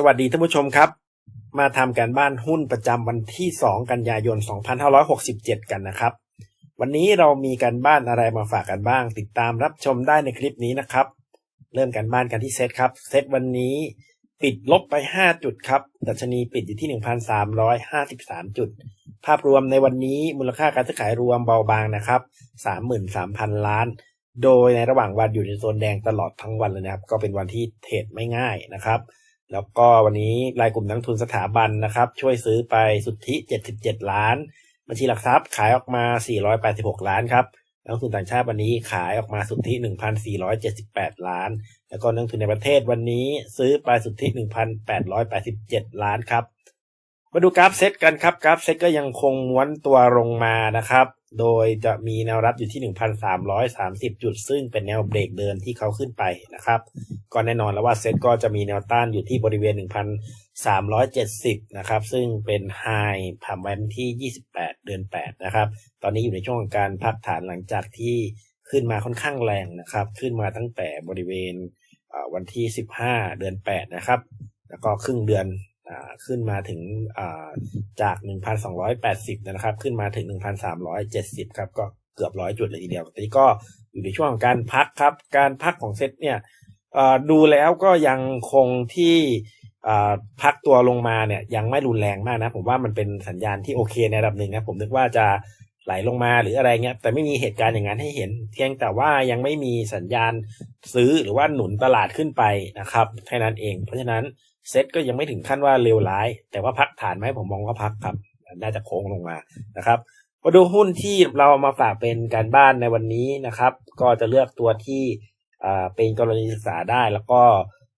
สวัสดีท่านผู้ชมครับ มาทำการบ้านหุ้นประจำวันที่ 2 กันยายน 2567 กันนะครับ วันนี้เรามีการบ้านอะไรมาฝากกันบ้าง ติดตามรับชมได้ในคลิปนี้นะครับ เริ่มการบ้านกันที่เซตครับ เซตวันนี้ปิดลบไป 5 จุดครับ ดัชนีปิดอยู่ที่ 1,353 จุด ภาพรวมในวันนี้มูลค่าการซื้อขายรวมเบาบางนะครับ 33,000 ล้าน โดยในระหว่างวันอยู่ในโซนแดงตลอดทั้งวันเลยนะครับ ก็เป็นวันที่เทรดไม่ง่ายนะครับ แล้วก็วันนี้รายกลุ่มนักทุนสถาบันนะครับ ช่วยซื้อไปสุทธิ 77 ล้าน บัญชีหลักทรัพย์ขายออกมา 486 ล้านครับนักทุนต่างชาติวันนี้ขายออกมาสุทธิ 1,478 ล้าน แล้วก็นักทุนในประเทศวันนี้ซื้อไปสุทธิ 1,887 ล้านครับ มาดูกราฟเซตกันครับ กราฟเซตก็ยังคงม้วนตัวลงมานะครับ โดยจะมีแนวรับอยู่ที่ 1,330 จุด ซึ่งเป็นแนวเบรกเดินที่เขาขึ้นไปนะครับ ก็แน่นอนแล้วว่าเซ็ตก็จะมีแนวต้านอยู่ที่บริเวณ 1,370 นะครับ ซึ่งเป็นไฮผ่านวันที่ 28 เดือน 8 นะครับ ตอนนี้อยู่ในช่วงของการพักฐานหลังจากที่ขึ้นมาค่อนข้างแรงนะครับ ขึ้นมาตั้งแต่บริเวณวันที่ 15 เดือน 8 นะครับ แล้วก็ครึ่งเดือน ขึ้นมาถึงจาก 1,280 นะครับ ขึ้นมาถึง 1,370 ครับ ก็เกือบร้อยจุดเลยทีเดียวตอนนี้ก็อยู่ในช่วงของการพักครับ การพักของเซ็ตเนี่ยดูแล้วก็ยังคงที่พักตัวลงมาเนี่ยยังไม่รุนแรงมากนะ ผมว่ามันเป็นสัญญาณที่โอเคในระดับหนึ่งนะผมนึกว่าจะไหลลงมาหรืออะไรเงี้ยแต่ไม่มีเหตุการณ์อย่างนั้นให้เห็น เพียงแต่ว่ายังไม่มีสัญญาณซื้อหรือว่าหนุนตลาดขึ้นไปนะครับแค่นั้นเอง เพราะฉะนั้น เซตก็ยังไม่ถึงขั้นว่าเลวร้าย แต่ว่าพักฐานไหมผมมองว่าพักครับ น่าจะโค้งลงมานะครับมาดูหุ้นที่เรามาฝากเป็นการบ้านในวันนี้นะครับ ก็จะเลือกตัวที่เป็นกรณีศึกษาได้แล้วก็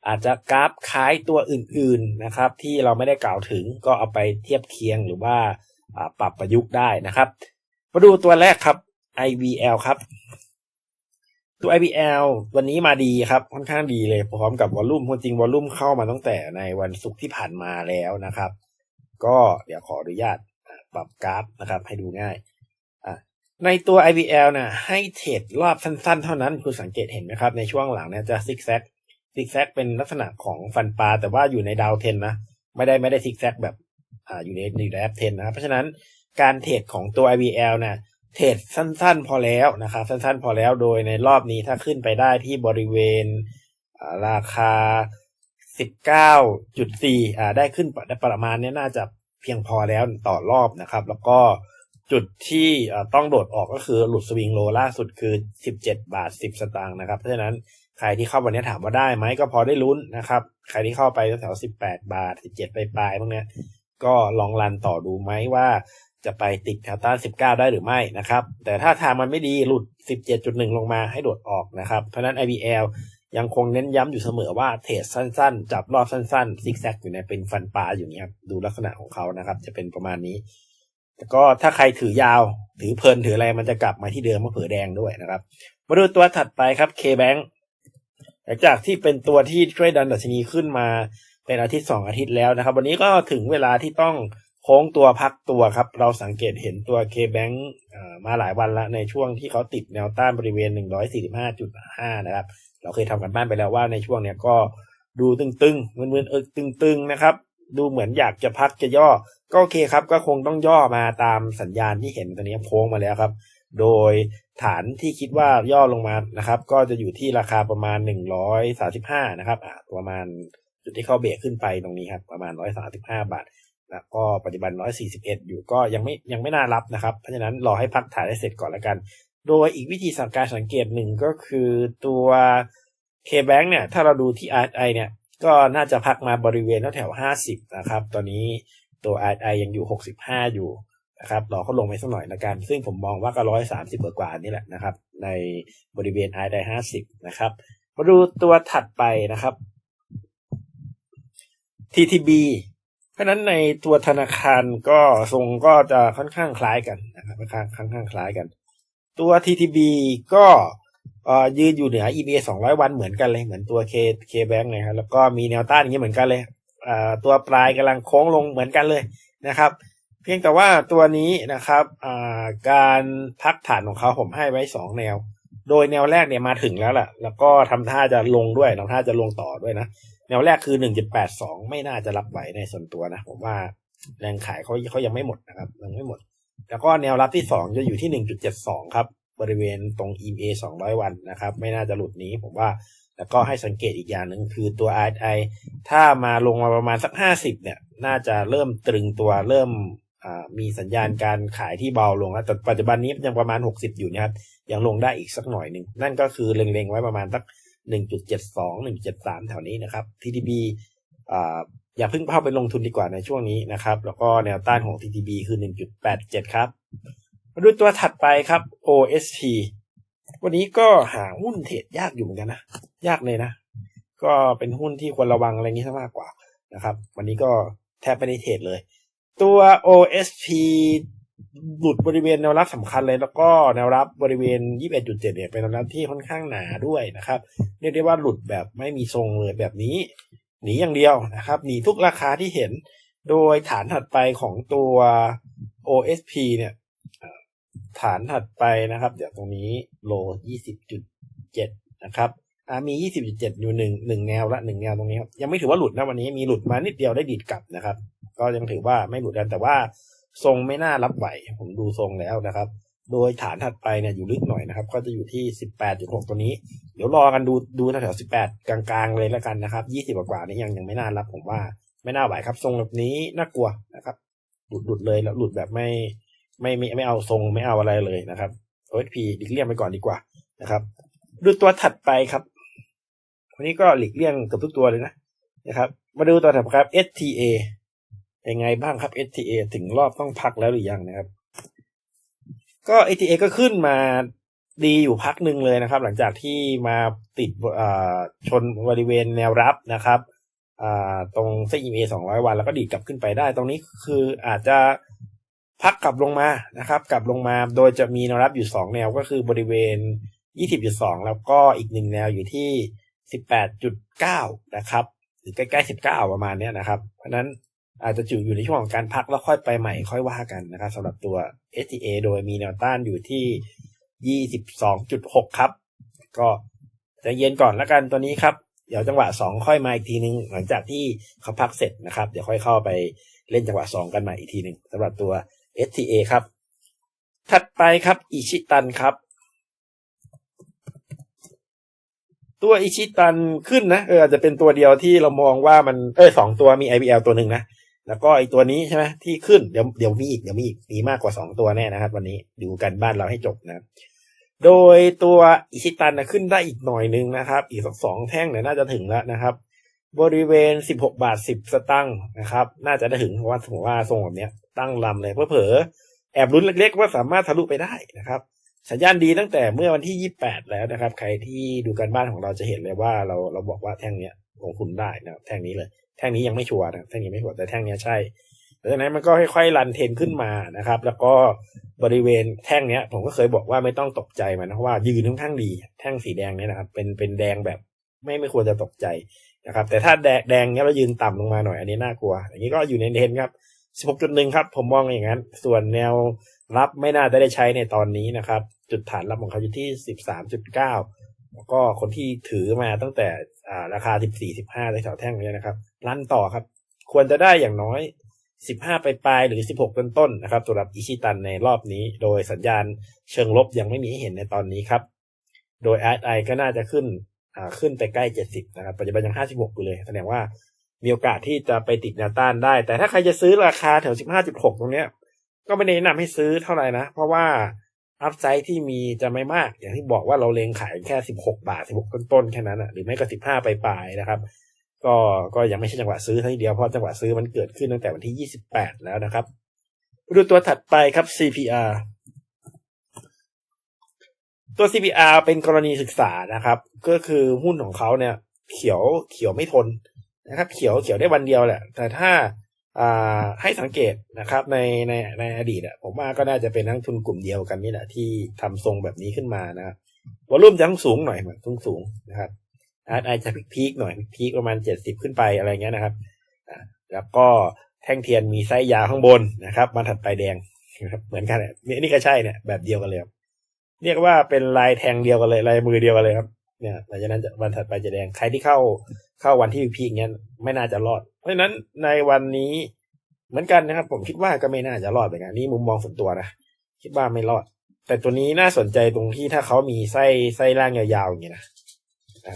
อาจจะกราฟคล้ายตัวอื่นๆนะครับ ที่เราไม่ได้กล่าวถึงก็เอาไปเทียบเคียงหรือว่าปรับประยุกต์ได้นะครับ มาดูตัวแรกครับ IVL ครับ ตัว IBL วันนี้มาดีครับ ค่อนข้างดีเลย พร้อมกับวอลลุ่มจริงวอลลุ่มเข้ามาตั้งแต่ในวันศุกร์ที่ผ่านมาแล้วนะครับ ก็เดี๋ยวขออนุญาตปรับกราฟนะครับ ให้ดูง่ายในตัว IBL นะให้เทรดรอบสั้นๆ เท่านั้นคุณสังเกตเห็นไหมครับ ในช่วงหลังเนี่ยจะซิกแซกซิกแซกเป็นลักษณะของฟันปลาแต่ว่าอยู่ในดาวเทนนะไม่ได้ไม่ได้ซิกแซกแบบอ่าอยู่ในในแอปเทนนะครับเพราะฉะนั้นการเทรดของตัว IBL นะ เทรดสั้นๆ พอแล้วนะครับสั้นๆ พอแล้วโดยในรอบนี้ถ้าขึ้นไปได้ที่บริเวณราคา 19.4อ่าได้ขึ้นได้ประมาณนี้น่าจะเพียงพอแล้วต่อรอบนะครับ แล้วก็จุดที่ต้องโดดออกก็คือหลุดสวิงโลล่าสุดคือ 17 บาท 10 สตางค์นะครับ เพราะฉะนั้นใครที่เข้าวันนี้ถามว่าได้ไหมก็พอได้ลุ้นนะครับ ใครที่เข้าไปแถว 18 บาท 17 ไปปลายพวกนี้ก็ลองรันต่อดูไหมว่า จะไปติดแถวต้าน 19 ได้หรือไม่นะครับ แต่ถ้าทางมันไม่ดีหลุด 17.1 ลงมาให้โดดออกนะครับ เพราะนั้น IBL ยังคงเน้นย้ำอยู่เสมอว่าเทรดสั้นๆ จับรอบสั้นๆ ซิกแซกอยู่ในเป็นฟันปลาอยู่นี้ครับ ดูลักษณะของเขานะครับ จะเป็นประมาณนี้ แต่ก็ถ้าใครถือยาว ถือเพลินถืออะไรมันจะกลับมาที่เดิมมาเผือแดงด้วยนะครับ มาดูตัวถัดไปครับ K-Bank หลังจากที่เป็นตัวที่ช่วยดันดัชนีขึ้นมาเป็นอาทิตย์สองอาทิตย์แล้วนะครับ วันนี้ก็ถึงเวลาที่ต้อง โค้งตัวพักตัวครับ เราสังเกตเห็นตัว K-Bank มาหลายวันแล้วในช่วงที่เขาติดแนวต้านบริเวณ 145.5 นะครับ เราเคยทำกันบ้านไปแล้วว่าในช่วงเนี้ยก็ดูตึงๆมึนๆเออตึงๆนะครับ ดูเหมือนอยากจะพักจะย่อ ก็โอเคครับ ก็คงต้องย่อมาตามสัญญาณที่เห็นตอนนี้โค้งมาแล้วครับ โดยฐานที่คิดว่าย่อลงมานะครับ ก็จะอยู่ที่ราคาประมาณ 135 นะครับประมาณจุดที่เข้าเบรกขึ้นไปตรงนี้ครับ ประมาณ 135 บาท นะก็ปฏิบัติ141 อยู่ก็ยังไม่ยังไม่น่ารับนะครับ เพราะฉะนั้นรอให้พักถ่ายได้เสร็จก่อนแล้วกัน โดยอีกวิธีสังการสังเกตหนึ่งก็คือตัว K-Bank เนี่ย ถ้าเราดูที่ RSI เนี่ย ก็น่าจะพักมาบริเวณแถว 50 นะครับ ตอนนี้ตัว RSI ยังอยู่ 65 อยู่นะครับรอเขาลงไปสักหน่อยละกัน ซึ่งผมมองว่าก็ร้อยสามสิบกว่านี่แหละนะครับ ในบริเวณ RSI 50 นะครับมาดูตัวถัดไปนะครับ TTB ราะนั้นในตัวธนาคารก็ทรงก็จะค่อนข้างคล้ายกันนะครับค่อนข้างค่อนข้างคล้ายกัน ตัว TTB ก็ยืนอยู่เหนือ EBA 200 วันเหมือนกันเลยเหมือนตัว K K Bank นะครับแล้วก็มีแนวต้านอย่างนี้เหมือนกันเลยตัวปลายกำลังโค้งลงเหมือนกันเลยนะครับ เพียงแต่ว่าตัวนี้นะครับการพักฐานของเขาผมให้ไว้ 2 แนว โดยแนวแรกเนี่ยมาถึงแล้วแหละแล้วก็ทำท่าจะลงด้วยทำท่าจะลงต่อด้วยนะ แนวแรกคือหนึ่งจุดแปดสองไม่น่าจะรับไหวในส่วนตัวนะ ผมว่าแรงขายเขาเขายังไม่หมดนะครับยังไม่หมด แล้วก็แนวรับที่สองจะอยู่ที่หนึ่งจุดเจ็ดสองครับ บริเวณตรง EMA 200วันนะครับ ไม่น่าจะหลุดนี้ผมว่าแล้วก็ให้สังเกตอีกอย่างหนึ่งคือตัว RSI ถ้ามาลงมาประมาณสัก50เนี่ย น่าจะเริ่มตรึงตัวเริ่ม มีสัญญาณการขายที่เบาลงแล้วแต่ปัจจุบันนี้ยังประมาณ 60 อยู่นะครับ ยังลงได้อีกสักหน่อยหนึ่ง นั่นก็คือเล็งๆไว้ประมาณสัก 1.72 1.73 แถวนี้นะครับ TTB อย่าเพิ่งเข้าไปลงทุนดีกว่าในช่วงนี้นะครับ แล้วก็แนวต้านของ TTB คือ 1.87 ครับ มาดูตัวถัดไปครับ OST วันนี้ก็หาหุ้นเทรดยากอยู่เหมือนกันนะ ยากเลยนะ ก็เป็นหุ้นที่ควรระวังอะไรนี้ซะมากกว่านะครับ วันนี้ก็แทบไม่ได้เทรดเลย ตัว OSP หลุดบริเวณแนวรับสำคัญเลย แล้วก็แนวรับบริเวณ 21.7 เนี่ยเป็นแนวรับที่ค่อนข้างหนาด้วยนะครับ เรียกได้ว่าหลุดแบบไม่มีทรงเลยแบบนี้ หนีอย่างเดียวนะครับ หนีทุกราคาที่เห็น โดยฐานถัดไปของตัว OSP เนี่ยฐานถัดไปนะครับ เดี๋ยวตรงนี้โล 20.7 นะครับมี 20.7 อยู่หนึ่งหนึ่งแนวละหนึ่งแนวตรงนี้ครับ ยังไม่ถือว่าหลุดนะวันนี้มีหลุดมานิดเดียวได้ดีดกลับนะครับ ก็ยังถือว่าไม่หลุดกันแต่ว่าทรงไม่น่ารับไหว ผมดูทรงแล้วนะครับ โดยฐานถัดไปเนี่ยอยู่ลึกหน่อยนะครับ ก็จะอยู่ที่ 18.6 ตัวนี้ เดี๋ยวรอกันดูดูแถวๆ18 กลางๆเลยแล้วกันนะครับ 20 กว่านี้ยังยังไม่น่ารับผมว่า ไม่น่าไหวครับ ทรงแบบนี้น่ากลัวนะครับ หลุดหลุดเลยแล้วหลุดแบบไม่ไม่ไม่ไม่เอาทรงไม่เอาอะไรเลยนะครับ OSP หลีกเลี่ยงไปก่อนดีกว่านะครับดูตัวถัดไปครับวันนี้ก็หลีกเลี่ยงกับทุกตัวเลยนะนะครับ มาดูตัวถัดไปครับ STA เป็นไงบ้างครับ STA ถึงรอบต้องพักแล้วหรือยังนะครับ ก็ STA ก็ขึ้นมาดีอยู่พักหนึ่งเลยนะครับ หลังจากที่มาติดชนบริเวณแนวรับนะครับตรงเส้น EMA 200 วัน แล้วก็ดีดกลับขึ้นไปได้ ตรงนี้คืออาจจะพักกลับลงมานะครับ กลับลงมาโดยจะมีแนวรับอยู่ 2 แนวก็คือบริเวณ 20.2 แล้วก็อีกหนึ่งแนวอยู่ที่ 18.9 นะครับหรือใกล้ๆ 19 ประมาณนี้นะครับ เพราะนั้น อาจจะอยู่อยู่ในช่วงของการพักแล้วค่อยไปใหม่ค่อยว่ากันนะครับสำหรับตัว STA โดยมีแนวต้านอยู่ที่ 22.6 ครับ ก็จะเย็นก่อนล้วกันตัวนี้ครับ เดี๋ยวจังหวะ 2 ค่อยมาอีกทีนึง หลังจากที่เขาพักเสร็จนะครับ เดี๋ยวค่อยเข้าไปเล่นจังหวะ 2 กันใหม่อีกทีหนึ่งสำหรับตัว STA ครับ ถัดไปครับอิชิตันครับ ตัวอิชิตันขึ้นนะเอออาจจะเป็นตัวเดียวที่เรามองว่ามันเออสองตัวมี IBL ตัวหนึ่งนะ แล้วก็ไอตัวนี้ใช่ไหมที่ขึ้นเดี๋ยวเดี๋ยวมีอีกเดี๋ยวมีอีกมีมากกว่าสองตัวแน่นะครับ วันนี้ดูกันบ้านเราให้จบนะ โดยตัวอิชิตันนะขึ้นได้อีกหน่อยนึงนะครับ อีกสักสองแท่งเนี่ยน่าจะถึงแล้วนะครับ บริเวณสิบหกบาทสิบสตังค์นะครับ น่าจะได้ถึงเพราะว่าสมมติว่าทรงแบบเนี้ยตั้งลำเลยเพื่อเผลอแอบลุ้นเล็ก ๆ ว่าสามารถทะลุไปได้นะครับสัญญาณดีตั้งแต่เมื่อวันที่ยี่แปดแล้วนะครับ ใครที่ดูการบ้านของเราจะเห็นเลยว่าเราเราบอกว่าแท่งเนี้ยลงทุนได้นะครับแท่งนี้เลย แท่งนี้ยังไม่ชัวร์นะแท่งนี้ไม่ชัวร์แต่แท่งนี้ใช่หลังนั้นมันก็ค่อยๆรันเทนขึ้นมานะครับ แล้วก็บริเวณแท่งเนี้ย ผมก็เคยบอกว่าไม่ต้องตกใจมันเพราะว่ายืนค่อนข้างดีแท่งสีแดงเนี่ยนะครับ เป็นเป็นแดงแบบไม่ไม่ควรจะตกใจนะครับ แต่ถ้าแดงแดงเนี้ยเรายืนต่ำลงมาหน่อยอันนี้น่ากลัว อย่างนี้ก็อยู่ในเทนครับ16.1ครับ ผมมองอย่างนั้น ส่วนแนวรับไม่น่าจะได้ใช้ในตอนนี้นะครับ จุดฐานรับของเขาอยู่ที่ 13.9 แล้วก็คนที่ถือมาตั้งแต่ราคา 14 15ในแถวแท่งนี้นะครับลั่นต่อครับ ควรจะได้อย่างน้อย 15 ไปปลายหรือ 16 ต้นต้นนะครับสำหรับอิชิตันในรอบนี้ โดยสัญญาณเชิงลบยังไม่มีให้เห็นในตอนนี้ครับ โดย RSI ก็น่าจะขึ้นขึ้นไปใกล้ 70 นะครับ ปัจจุบันยัง 56 อยู่เลย แสดงว่ามีโอกาสที่จะไปติดแนวต้านได้ แต่ถ้าใครจะซื้อราคาแถว 15.6 ตรงเนี้ย ก็ไม่แนะนำให้ซื้อเท่าไหร่นะ เพราะว่า อัพไซด์ที่มีจะไม่มาก อย่างที่บอกว่าเราเลงขายแค่ 16 บาท 16 ต้นๆแค่นั้นอะหรือไม่ก็ 15ไปปลายนะครับ ก็ก็ยังไม่ใช่จังหวะซื้อทีเดียวเพราะจังหวะซื้อมันเกิดขึ้นตั้งแต่วันที่ 28 แล้วนะครับดูตัวถัดไปครับ CPR ตัว CPR เป็นกรณีศึกษานะครับ ก็คือหุ้นของเขาเนี่ย เขียวเขียวไม่ทนนะครับ เขียวเขียวได้วันเดียวแหละ แต่ถ้า ให้สังเกตนะครับในในในอดีตอะผมว่าก็น่าจะเป็นนักทุนกลุ่มเดียวกันนี่แหละที่ทำทรงแบบนี้ขึ้นมานะครับวอลุ่มจะต้องสูงหน่อยเหมือนสูงสูงนะครับอาร์ไอจะพีคหน่อยพีคประมาณเจ็ดสิบขึ้นไปอะไรเงี้ยนะครับแล้วก็แท่งเทียนมีไส้ยาวข้างบนนะครับมันถัดไปแดงนะครับเหมือนกันเนี่ยนี่ก็ใช่เนี่ยแบบเดียวกันเลยครับเรียกว่าเป็นลายแทงเดียวกันเลยลายมือเดียวกันเลยครับ เนี่ยหลังจากนั้นวันถัดไปจะแดง ใครที่เข้าเข้าวันที่พีคเงี้ยไม่น่าจะรอด เพราะฉะนั้นในวันนี้เหมือนกันนะครับ ผมคิดว่าก็ไม่น่าจะรอดเหมือนกันนี่มุมมองส่วนตัวนะคิดว่าไม่รอด แต่ตัวนี้น่าสนใจตรงที่ถ้าเขามีไส้ไส้ล่างยาวๆอย่างเงี้ยนะ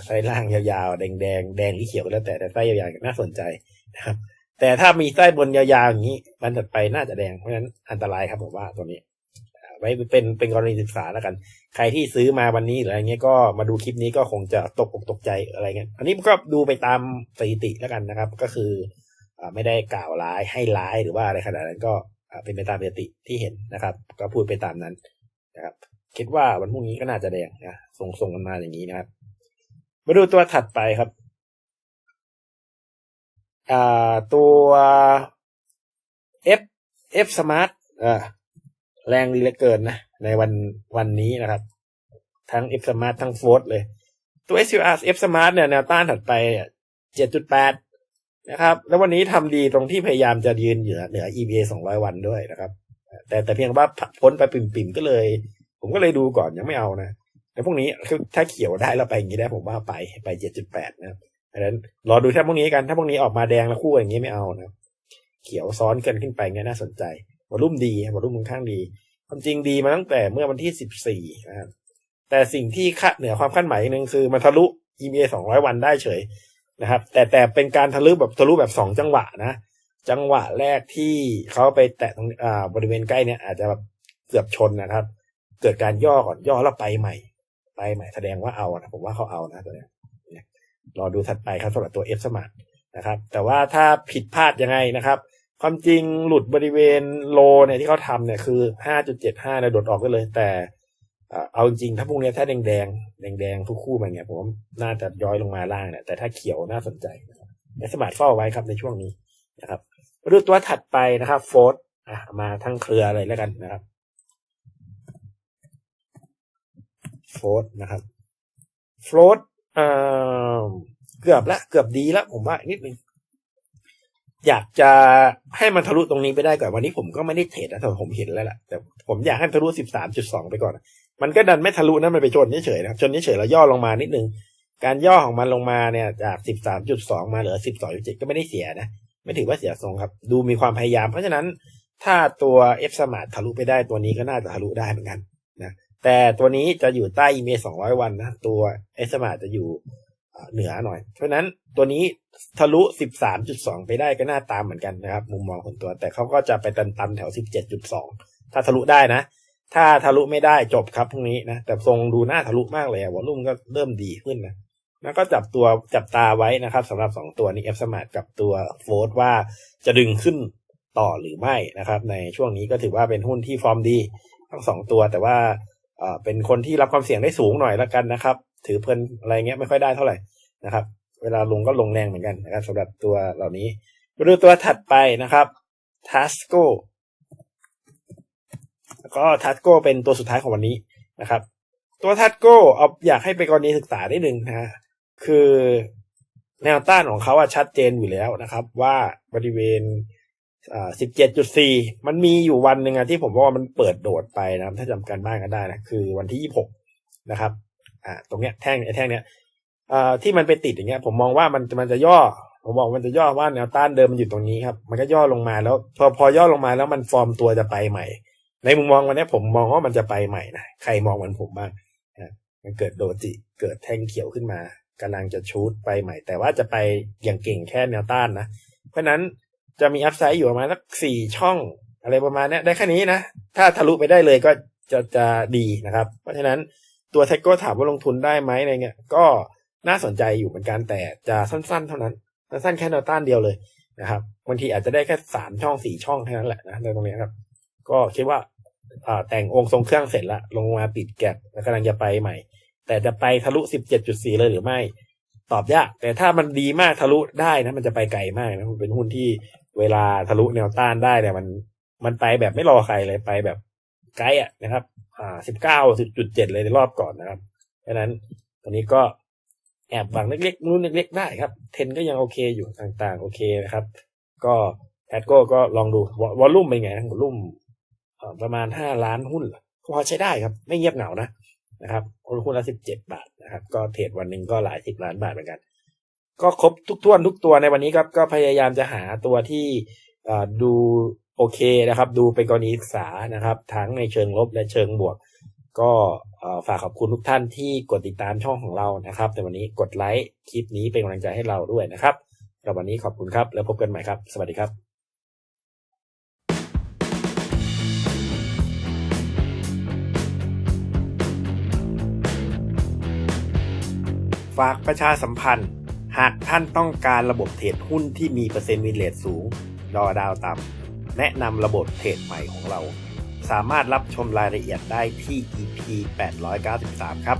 ไส้ล่างยาวๆแดงแดงแดงหรือเขียวก็แล้วแต่แต่ไส้ยาวๆน่าสนใจนะครับ แต่ถ้ามีไส้บนยาวๆอย่างนี้วันถัดไปน่าจะแดงเพราะฉะนั้นอันตรายครับผมว่าตัวนี้ ไว้เป็นเป็นกรณีศึกษาแล้วกัน ใครที่ซื้อมาวันนี้หรืออะไรเงี้ยก็มาดูคลิปนี้ก็คงจะตกอกตกใจอะไรเงี้ยอันนี้ก็ดูไปตามสถิติแล้วกันนะครับ ก็คืออไม่ได้กล่าวร้ายให้ร้ายหรือว่าอะไรขนาดนั้นก็เป็นไปตามสถิติที่เห็นนะครับ ก็พูดไปตามนั้นนะครับ คิดว่าวันพรุ่งนี้ก็น่าจะแดงนะส่งส่งกันมาอย่างนี้นะครับ มาดูตัวถัดไปครับตัว F F Smart อ่า แรงดีเหลือเกินนะในวันวันนี้นะครับ ทั้ง F Smart ทั้ง f o r เลย ตัว SUR F Smart เนี่ยแนวต้านถัดไปเจ็ดจุดแปดนะครับ แล้ววันนี้ทำดีตรงที่พยายามจะยืนเหนือเหนือ EVA สองร้อยวันด้วยนะครับ แต่แต่เพียงว่าพ้นไปปิ่มๆก็เลย ผมก็เลยดูก่อนยังไม่เอานะแต่พวกนี้คือถ้าเขียวได้แล้วไปอย่างนี้ได้ผมว่าไปไปเจ็ดจุดแปดนะครับดังนั้นรอดูถ้าพวกนี้กันถ้าพวกนี้ออกมาแดงแล้วคู่อย่างนี้ไม่เอานะเขียวซ้อนกันขึ้นไปเงี้ยน่าสนใจ วอลุ่มดีวอลุ่มค่อนข้างดี ความจริงดีมาตั้งแต่เมื่อวันที่สิบสี่นะครับแต่สิ่งที่คาดเหนือความคาดหมายหนึ่งคือมันทะลุ EMA สองร้อยวันได้เฉยนะครับ แต่แต่เป็นการทะลุแบบทะลุแบบสองจังหวะนะ จังหวะแรกที่เขาไปแตะตรงอ่าบริเวณใกล้เนี่ยอาจจะแบบเกือบชนนะครับ เกิดการย่อก่อนย่อแล้วไปใหม่ ไปใหม่แสดงว่าเอานะผมว่าเขาเอานะตัวเนี้ยเนี่ยรอดูถัดไปครับสำหรับตัว F Smart นะครับ แต่ว่าถ้าผิดพลาดยังไงนะครับ ความจริงหลุดบริเวณโลเนี่ยที่เขาทำเนี่ยคือ5.75เจ็ดห้าเนี่ยโดดออกไปเลย แต่เอาจริงถ้าพวกนี้ถ้าแดงแดงแดงแดงทุกคู่มันเนี่ยผมน่าจะย้อยลงมาล่างเนี่ยแต่ถ้าเขียวน่าสนใจนะครับสมาร์ทเฝ้าไว้ครับในช่วงนี้นะครับมาดูตัวถัดไปนะครับ โฟร์อะมาทั้งเครือเลยแล้วกันนะครับโฟร์นะครับโฟร์เอ่อเกือบละเกือบดีละผมว่านิดนึง อยากจะให้มันทะลุตรงนี้ไปได้ก่อนวันนี้ผมก็ไม่ได้เทรดนะแต่ผมเห็นแล้วแหละแต่ผมอยากให้มันทะลุสิบสามจุดสองไปก่อน มันก็ดันไม่ทะลุนะมันไปชนเฉยๆนะครับชนเฉยๆแล้วย่อลงมานิดนึงการย่อของมันลงมาเนี่ยจากสิบสามจุดสองมาเหลือสิบสองจุดเจ็ดก็ไม่ได้เสียนะไม่ถือว่าเสียทรงครับ ดูมีความพยายาม เพราะฉะนั้นถ้าตัว F Smart ทะลุไปได้ตัวนี้ก็น่าจะทะลุได้เหมือนกันนะแต่ตัวนี้จะอยู่ใต้ EMA สองร้อยวันนะ ตัว F Smart จะอยู่ เหนือหน่อย เพราะนั้นตัวนี้ทะลุ 13.2 ไปได้ก็น่าตามเหมือนกันนะครับ มุมมองคนตัว แต่เขาก็จะไปตันๆแถว 17.2 ถ้าทะลุได้นะ ถ้าทะลุไม่ได้จบครับพรุ่งนี้นะ แต่ทรงดูน่าทะลุมากเลยวอลุ่มก็เริ่มดีขึ้นนะแล้วก็จับตัวจับตาไว้นะครับสำหรับสองตัวนี้ F Smart กับตัวโฟร์ว่าจะดึงขึ้นต่อหรือไม่นะครับ ในช่วงนี้ก็ถือว่าเป็นหุ้นที่ฟอร์มดี ทั้งสองตัวแต่ว่าเป็นคนที่รับความเสี่ยงได้สูงหน่อยละกันนะครับ ถือเพลินอะไรเงี้ยไม่ค่อยได้เท่าไหร่นะครับ เวลาลงก็ลงแรงเหมือนกันนะครับสำหรับตัวเหล่านี้มาดูตัวถัดไปนะครับ Tasco แล้วก็ Tasco เป็นตัวสุดท้ายของวันนี้นะครับ ตัว Tasco เอาอยากให้ไปกรณีศึกษาได้หนึ่งนะฮะคือแนวต้านของเขาอะชัดเจนอยู่แล้วนะครับ ว่าบริเวณอ่าสิบเจ็ดจุดสี่มันมีอยู่วันหนึ่งอะที่ผมว่ามันเปิดโดดไปนะถ้าจำกันบ้านกันได้นะคือวันที่ยี่หกนะครับ อ่าตรงเนี้ยแท่งไอ้แท่งเนี้ยอ่าที่มันไปติดอย่างเงี้ย ผมมองว่ามันมันจะย่อ ผมบอกมันจะย่อว่าแนวต้านเดิมมันอยู่ตรงนี้ครับ มันก็ย่อลงมาแล้ว พอพอย่อลงมาแล้วมันฟอร์มตัวจะไปใหม่ ในมุมมองวันนี้ผมมองว่ามันจะไปใหม่นะใครมองเหมือนผมบ้างนะมันเกิดโดจิเกิดแท่งเขียวขึ้นมากำลังจะชูดไปใหม่ แต่ว่าจะไปอย่างเก่งแค่แนวต้านนะเพราะนั้นจะมีอัพไซด์อยู่ประมาณสักสี่ช่องอะไรประมาณเนี้ยได้แค่นี้นะ ถ้าทะลุไปได้เลยก็จะจะดีนะครับ เพราะฉะนั้น ตัวเทคโก้ถามว่าลงทุนได้ไหมอะไรเงี้ยก็น่าสนใจอยู่เหมือนกันแต่จะสั้นๆ เท่านั้นสั้นแค่แนวต้านเดียวเลยนะครับบางทีอาจจะได้แค่สามช่องสี่ช่องแค่นั้นแหละนะในตรงนี้ครับ ก็คิดว่าแต่งองค์ทรงเครื่องเสร็จละลงมาปิดแก็บแล้วกำลังจะไปใหม่ แต่จะไปทะลุ17.4เลยหรือไม่ ตอบยาก แต่ถ้ามันดีมากทะลุได้นะ มันจะไปไกลมากนะมันเป็นหุ้นที่เวลาทะลุแนวต้านได้เนี่ยมันมันไปแบบไม่รอใครเลยไปแบบ ไกลอะนะครับ อ่า19.7เก้าสิบจุดเจ็ดเลยในรอบก่อนนะครับเพราะนั้นตอนนี้ก็แอบหวังเล็กๆนู้นเล็กๆได้ครับ เทนก็ยังโอเคอยู่ต่างๆ โอเคนะครับ ก็แพทโก้ก็ลองดูวอลลุ่มเป็นไงวอลลุ่มประมาณห้าล้านหุ้นเหรอก็พอใช้ได้ครับ ไม่เงียบเหงานะนะครับหุ้นละสิบเจ็ดบาทนะครับ ก็เทรดวันหนึ่งก็หลายสิบล้านบาทเหมือนกัน ก็ครบทุกท่วนทุกตัวในวันนี้ครับ ก็พยายามจะหาตัวที่ดู โอเคนะครับ ดูเป็นกรณีศึกษานะครับ ทั้งในเชิงลบและเชิงบวก ก็ฝากขอบคุณทุกท่านที่กดติดตามช่องของเรานะครับในวันนี้กดไลค์คลิปนี้เป็นกำลังใจให้เราด้วยนะครับสำหรับวันนี้ขอบคุณครับ แล้วพบกันใหม่ครับ สวัสดีครับฝากประชาสัมพันธ์ หากท่านต้องการระบบเทรดหุ้นที่มีเปอร์เซ็นต์วินเลทสูง รอดาวต่ำ แนะนำระบบเทรดใหม่ของเรา สามารถรับชมรายละเอียดได้ที่ EP 893 ครับ